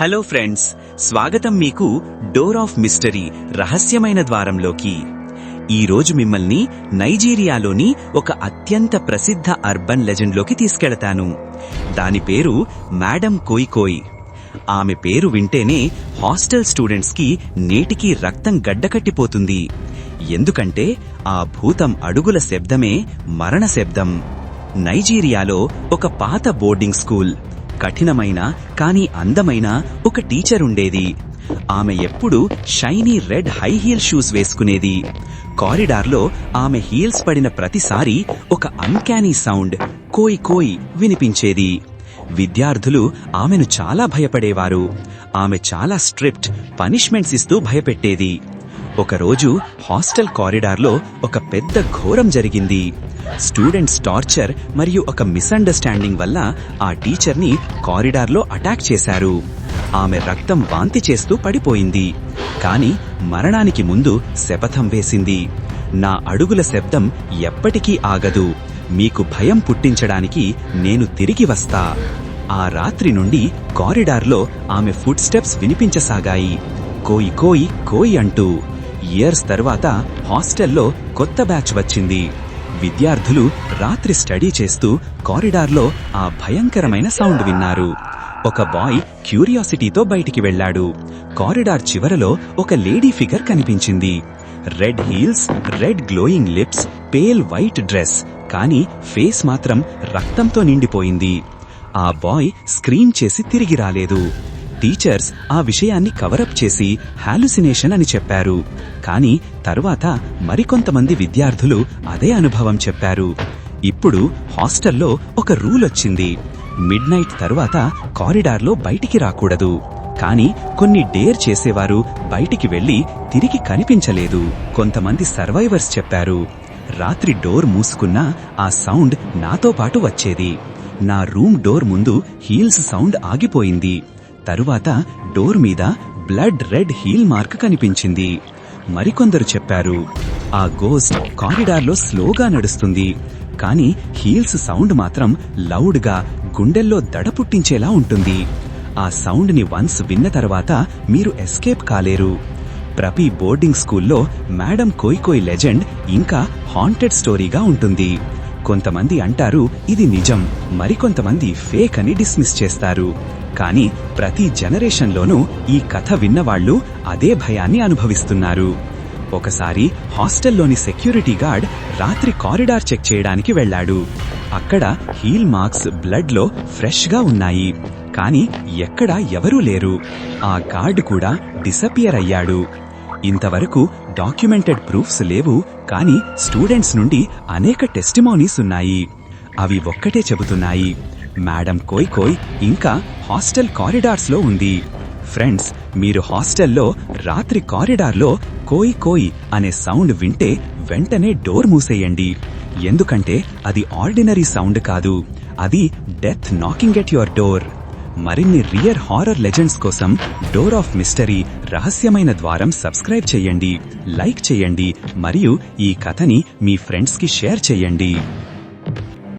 Hello friends స్వాగతం మీకు door of mystery రహస్యమైన ద్వారంలోకి. ఈ రోజు మిమ్మల్ని నైజీరియాలోని ఒక అత్యంత ప్రసిద్ధ అర్బన్ లెజెండ్లోకి తీసుకెళతాను. దాని పేరు మేడం కోయికోయ్. కోయ్ ఆమె పేరు వింటేనే హాస్టల్ స్టూడెంట్స్కి నేటికి రక్తం గడ్డకట్టిపోతుంది. ఎందుకంటే ఆ భూతం అడుగుల శబ్దమే మరణ శబ్దం. నైజీరియాలో ఒక పాత బోర్డింగ్ స్కూల్. కఠినమైన కానీ అందమైన ఒక టీచర్ ఉండేది. ఆమె ఎప్పుడూ shiny red high heel shoes వేసుకునేది. కారిడార్లో ఆమె హీల్స్ పడిన ప్రతిసారి ఒక అన్కానీ సౌండ్ కోయ్ కోయ్ వినిపించేది. విద్యార్థులు ఆమెను చాలా భయపడేవారు. ఆమె చాలా స్ట్రిక్ట్ పనిష్మెంట్స్ ఇస్తూ భయపెట్టేది. ఒకరోజు హాస్టల్ కారిడార్లో ఒక పెద్ద ఘోరం జరిగింది. స్టూడెంట్స్ టార్చర్ మరియు ఒక మిస్అండర్స్టాండింగ్ వల్ల ఆ టీచర్ని కారిడార్లో అటాక్ చేశారు. ఆమె రక్తం వాంతి చేస్తూ పడిపోయింది. కాని మరణానికి ముందు శపథం వేసింది. నా అడుగుల శబ్దం ఎప్పటికీ ఆగదు. మీకు భయం పుట్టించడానికి నేను తిరిగి వస్తా. ఆ రాత్రి నుండి కారిడార్లో ఆమె ఫుడ్ స్టెప్స్ వినిపించసాగాయి. కోయి కోయి కోయి అంటూ. ఇయర్స్ తర్వాత హాస్టల్లో కొత్త బ్యాచ్ వచ్చింది. విద్యార్థులు రాత్రి స్టడీ చేస్తూ కారిడార్లో ఆ భయంకరమైన సౌండ్ విన్నారు. ఒక బాయ్ క్యూరియాసిటీతో బయటికి వెళ్ళాడు. కారిడార్ చివరలో ఒక లేడీ ఫిగర్ కనిపించింది. Red heels red glowing lips pale white dress కానీ ఫేస్ మాత్రం రక్తంతో నిండిపోయింది. ఆ బాయ్ స్క్రీన్ చేసి తిరిగి రాలేదు. టీచర్స్ ఆ విషయాన్ని కవరప్ చేసి హాలుసినేషన్ అని చెప్పారు. కానీ తరువాత మరికొంతమంది విద్యార్థులు అదే అనుభవం చెప్పారు. ఇప్పుడు హాస్టల్లో ఒక రూల్ వచ్చింది. మిడ్ నైట్ తరువాత కారిడార్లో బయటికి రాకూడదు. కానీ కొన్ని డేర్ చేసేవారు బయటికి వెళ్ళి తిరిగి కనిపించలేదు. కొంతమంది సర్వైవర్స్ చెప్పారు రాత్రి డోర్ మూసుకున్నా ఆ సౌండ్ నాతో పాటు వచ్చేది. నా రూమ్ డోర్ ముందు హీల్స్ సౌండ్ ఆగిపోయింది. తరువాత డోర్ మీద బ్లడ్ రెడ్ హీల్ మార్క్ కనిపించింది. మరికొందరు చెప్పారు ఆ గోస్ట్ కారిడార్లో స్లోగా నడుస్తుంది. కానీ హీల్స్ సౌండ్ మాత్రం లౌడ్గా గుండెల్లో దడ పుట్టించేలా ఉంటుంది. ఆ సౌండ్ని వన్స్ విన్న తర్వాత మీరు ఎస్కేప్ కాలేరు. ప్రతి బోర్డింగ్ స్కూల్లో మేడం కోయ్ కోయ్ లెజెండ్ ఇంకా హాంటెడ్ స్టోరీగా ఉంటుంది. కొంతమంది అంటారు ఇది నిజం. మరికొంతమంది ఫేక్ అని డిస్మిస్ చేస్తారు. కానీ ప్రతి జనరేషన్లోనూ ఈ కథ విన్నవాళ్ళు అదే భయాన్ని అనుభవిస్తున్నారు. ఒకసారి హాస్టల్లోని సెక్యూరిటీ గార్డ్ రాత్రి కారిడార్ చెక్ చేయడానికి వెళ్ళాడు. అక్కడ హీల్ మార్క్స్ బ్లడ్లో ఫ్రెష్గా ఉన్నాయి. కానీ ఎక్కడా ఎవరూ లేరు. ఆ గార్డ్ కూడా డిసపియర్ అయ్యాడు. ఇంతవరకు డాక్యుమెంటెడ్ ప్రూఫ్స్ లేవు కానీ స్టూడెంట్స్ నుండి అనేక టెస్టిమోనీస్ ఉన్నాయి. అవి ఒక్కటే చెబుతున్నాయి. మేడం కోయ్ కోయ్ ఇంకా హాస్టల్ కారిడార్స్లో ఉంది. ఫ్రెండ్స్ మీరు హాస్టల్లో రాత్రి కారిడార్లో కోయ్ కోయ్ అనే సౌండ్ వింటే వెంటనే డోర్ మూసేయండి. ఎందుకంటే అది ఆర్డినరీ సౌండ్ కాదు. అది death knocking at your door. మరిన్ని రియర్ హారర్ లెజెండ్స్ కోసం డోర్ ఆఫ్ మిస్టరీ రహస్యమైన ద్వారం సబ్స్క్రైబ్ చేయండి లైక్ చేయండి మరియు ఈ కథని మీ ఫ్రెండ్స్కి షేర్ చేయండి.